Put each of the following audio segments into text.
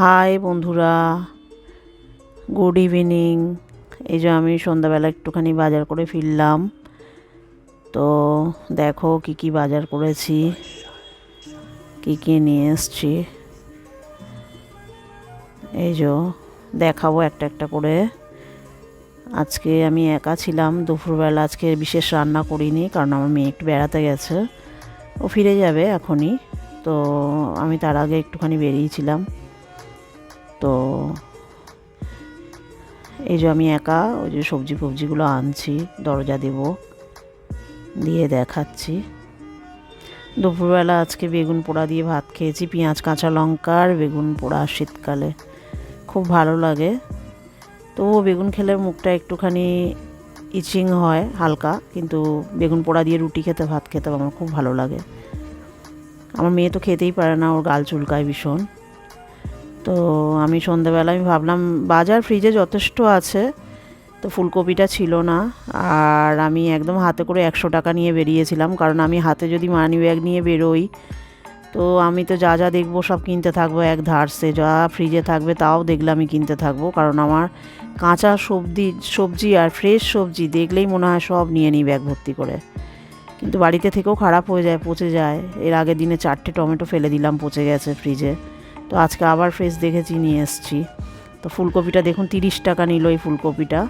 High বন্ধুরা, good evening. এই যে আমি সন্ধ্যাবেলা একটুখানি বাজার করে ফিরলাম। তো দেখো কি কি বাজার করেছি, কি কি নিয়ে এসছি। এই যে দেখাবো একটা একটা করে। আজকে আমি একা ছিলাম, দুপুরবেলা আজকে বিশেষ রান্না করিনি, কারণ আমার মেয়ে একটু বেড়াতে গেছে। ও ফিরে যাবে এখনই, তো আমি তার আগে একটুখানি বেরিয়েছিলাম। তো এই যে আমি একা ওই যে সবজি ফবজিগুলো আনছি, দরজা দেব, দিয়ে দেখাচ্ছি। দুপুরবেলা আজকে বেগুন পোড়া দিয়ে ভাত খেয়েছি, পেঁয়াজ, কাঁচা লঙ্কা আর বেগুন পোড়া শীতকালে। খুব ভালো লাগে। তবুও বেগুন খেলে মুখটা একটুখানি ইচিং হয় হালকা, কিন্তু বেগুন পোড়া দিয়ে রুটি খেতে, ভাত খেতে আমার খুব ভালো লাগে। আমার মেয়ে তো খেতেই পারে না, ওর গাল চুলকায় ভীষণ। তো আমি সন্ধেবেলা, আমি ভাবলাম বাজার ফ্রিজে যথেষ্ট আছে, তো ফুলকপিটা ছিল না। আর আমি একদম হাতে করে একশো টাকা নিয়ে বেরিয়েছিলাম, কারণ আমি হাতে যদি মানি ব্যাগ নিয়ে বেরোই, তো আমি তো যা যা দেখব সব কিনতে থাকব, এক ধারসে যা ফ্রিজে থাকবে তাও দেখলে আমি কিনতে থাকব, কারণ আমার কাঁচা সবজি সবজি আর ফ্রেশ সবজি দেখলেই মনে হয় সব নিয়ে নিই ব্যাগ ভর্তি করে। কিন্তু বাড়িতে থেকেও খারাপ হয়ে যায়, পচে যায়। এর আগের দিনে চারটে টমেটো ফেলে দিলাম, পচে গেছে ফ্রিজে তো আজকে আবার ফ্রেশ দেখেছি, নিয়ে এসছি। তো ফুলকপিটা দেখুন, তিরিশ টাকা নিল এই ফুলকপিটা।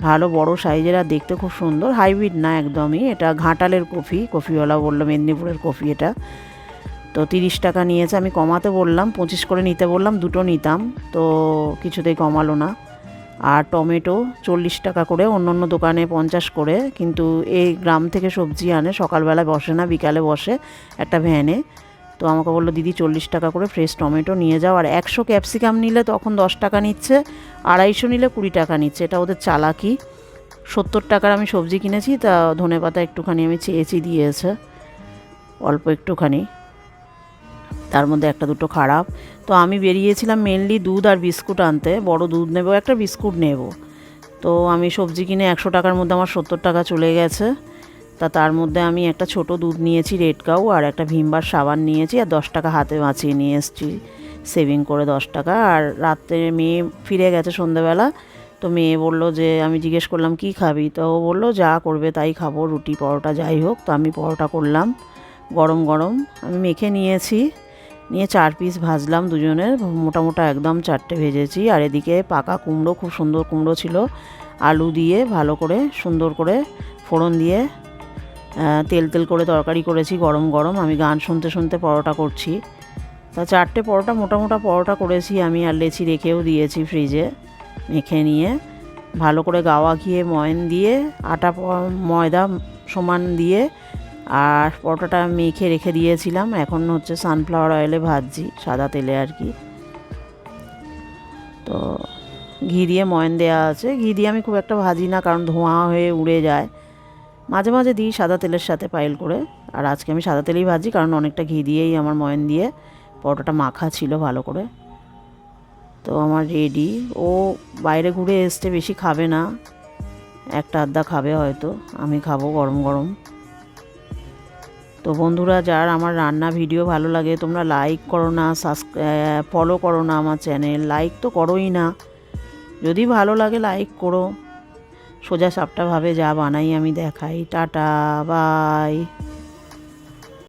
ভালো বড় সাইজের আর দেখতে খুব সুন্দর হাইব্রিড না একদমই। এটা ঘাটালের কফি, কফিওয়ালা বলল, মেদিনীপুরের কফি এটা। তো তিরিশ টাকা নিয়েছে, আমি কমাতে বললাম, পঁচিশ করে নিতে বললাম, দুটো নিতাম। তো কিছুতেই কমালো না। আর টমেটো চল্লিশ টাকা করে অন্য অন্য দোকানে পঞ্চাশ করে। কিন্তু এই গ্রাম থেকে সবজি আনে সকালবেলা বসে না, বিকালে বসে একটা ভ্যানে। তো আমাকে বলল, দিদি, চল্লিশ টাকা করে ফ্রেশ টমেটো নিয়ে যাও। আর একশো ক্যাপসিকাম নিলে তখন দশ টাকা নিচ্ছে, আড়াইশো নিলে কুড়ি টাকা নিচ্ছে। এটা ওদের চালাকি। সত্তর টাকার আমি সবজি কিনেছি, তা ধনে পাতা একটুখানি আমি চেয়েছি, দিয়েছে। অল্প একটুখানি। তার মধ্যে একটা দুটো খারাপ। তো আমি বেরিয়েছিলাম মেনলি দুধ আর বিস্কুট আনতে। বড় দুধ নেব, একটা বিস্কুট নেব। তো আমি সবজি কিনে একশো টাকার মধ্যে আমার সত্তর টাকা চলে গেছে। তা তার মধ্যে আমি একটা ছোট দুধ নিয়েছি রেড কাউ আর একটা ভিমবার সাবান নিয়েছি, আর দশ টাকা হাতে বাঁচিয়ে নিয়ে এসেছি। সেভিং করে দশ টাকা। আর রাত্রে মেয়ে ফিরে গেছে সন্ধেবেলা, তো মেয়ে বলল যে, আমি জিজ্ঞেস করলাম, কি খাবি? তো ও বলল, যা করবে তাই খাব, রুটি, পরোটা, যাই হোক। তো আমি পরোটা করলাম, গরম গরম। আমি মেখে নিয়েছি, নিয়ে চার পিস ভাজলাম দুজনের মোটা মোটা একদম চারটে ভেজেছি। আর এদিকে পাকা কুমড়ো, খুব সুন্দর কুমড়ো ছিল, আলু দিয়ে ভালো করে, সুন্দর করে ফোড়ন দিয়ে তেল তেল করে তরকারি করেছি, গরম গরম। আমি গান শুনতে শুনতে পরোটা করছি। তা চারটে পরোটা মোটা মোটা পরোটা করেছি আমি, আর লেচি রেখেও দিয়েছি ফ্রিজে মেখে নিয়ে। ভালো করে গাওয়া ঘিয়ে ময়ন দিয়ে, আটা ময়দা সমান দিয়ে, আর পরোটাটা মেখে রেখে দিয়েছিলাম। এখন হচ্ছে সানফ্লাওয়ার অয়েলে ভাজছি, সাদা তেলে আর কি। তো ঘি দিয়ে ময়ন দেওয়া আছে। ঘি দিয়ে আমি খুব একটা ভাজি না, কারণ ধোঁয়া হয়ে উড়ে যায়। মাঝে মাঝে দিই সাদা তেলের সাথে পাইল করে। আর আজকে আমি সাদা তেলেই ভাজি, কারণ অনেকটা ঘি দিয়েই আমার ময়ন দিয়ে পরোটাটা মাখা ছিল ভালো করে। তো আমার রেডি ও বাইরে ঘুরে এসছে, বেশি খাবে না। একটা আধা খাবে হয়তো, আমি খাব গরম গরম। তো বন্ধুরা, যার আমার রান্না ভিডিও ভালো লাগে, তোমরা লাইক করো না সাবস্ক্রাইব ফলো করো না আমার চ্যানেল লাইক তো করোই না। যদি ভালো লাগে লাইক করো। সোজা সাপটাভাবে যা বানাই আমি দেখাই। Tata bye.